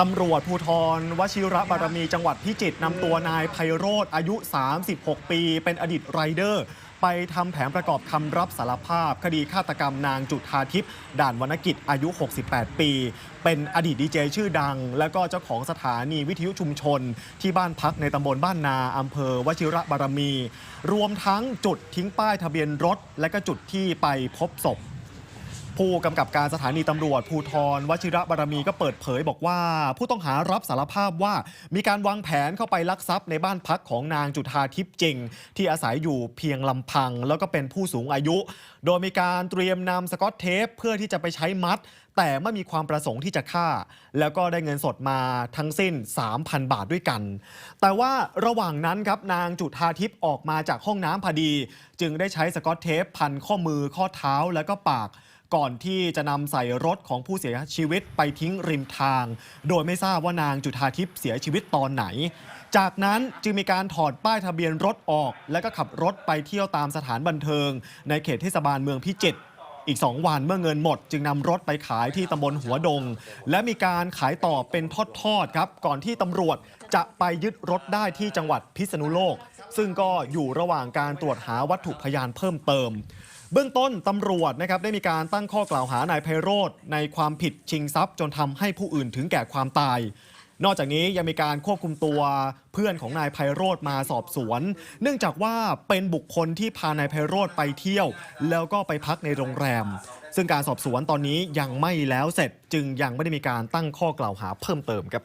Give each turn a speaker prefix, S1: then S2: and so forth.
S1: ตำรวจภูธรวชิระบารมีจังหวัดพิจิตรนำตัวนายไพโรธอายุ 36 ปี เป็นอดีตไรเดอร์ ไปทำแผนประกอบคำรับสารภาพ คดีฆาตกรรมนางจุธาทิพย์ด่านวรรณกิจอายุ 68 ปี เป็นอดีตดีเจชื่อดัง และก็เจ้าของสถานีวิทยุชุมชน ที่บ้านพักในตำบลบ้านนาอำเภอวชิระบารมี รวมทั้งจุดทิ้งป้ายทะเบียนรถ และก็จุดที่ไปพบศพ ผู้กำกับการสถานีตำรวจภูทรวชิระบารมีก็เปิดเผยบอกว่า ผู้ต้องหารับสารภาพว่ามีการวางแผนเข้าไปลักทรัพย์ในบ้านพักของนางจุธาทิพย์จริง ที่อาศัยอยู่เพียงลำพัง แล้วก็เป็นผู้สูงอายุ โดยมีการเตรียมนำสกอตเทปเพื่อที่จะไปใช้มัด แต่ไม่มีความประสงค์ที่จะฆ่า แล้วก็ได้เงินสดมาทั้งสิ้น 3,000 บาทด้วยกัน แต่ว่าระหว่างนั้นครับนางจุธาทิพย์ออกมาจากห้องน้ำพอดี จึงได้ใช้สกอตเทปพันข้อมือข้อเท้าแล้วก็ปาก ก่อนที่จะนำใส่รถของผู้เสียชีวิตไปทิ้งริมทาง โดยไม่ทราบว่านางจุธาทิพย์เสียชีวิตตอนไหน จากนั้นจึงมีการถอดป้ายทะเบียนรถออก แล้วก็ขับรถไปเที่ยวตามสถานบันเทิง ในเขตเทศบาลเมืองพิจิตรอีก 2 วันเมื่อเงินหมด จึงนำรถไปขายที่ตำบลหัวดง และมีการขายต่อเป็นทอดๆครับ ก่อนที่ตำรวจจะไปยึดรถได้ที่จังหวัดพิษณุโลก ซึ่งก็อยู่ระหว่างการตรวจหาวัตถุพยานเพิ่มเติม เบื้องต้นตำรวจนะครับได้มีการตั้งข้อกล่าวหานายไพโรธในความผิดชิงทรัพย์ จนทำให้ผู้อื่นถึงแก่ความตาย นอกจากนี้ยังมีการควบคุมตัวเพื่อนของนายไพโรธมาสอบสวน เนื่องจากว่าเป็นบุคคลที่พานายไพโรธไปเที่ยว แล้วก็ไปพักในโรงแรม ซึ่งการสอบสวนตอนนี้ยังไม่แล้วเสร็จจึงยังไม่ได้มีการตั้งข้อกล่าวหาเพิ่มเติมครับ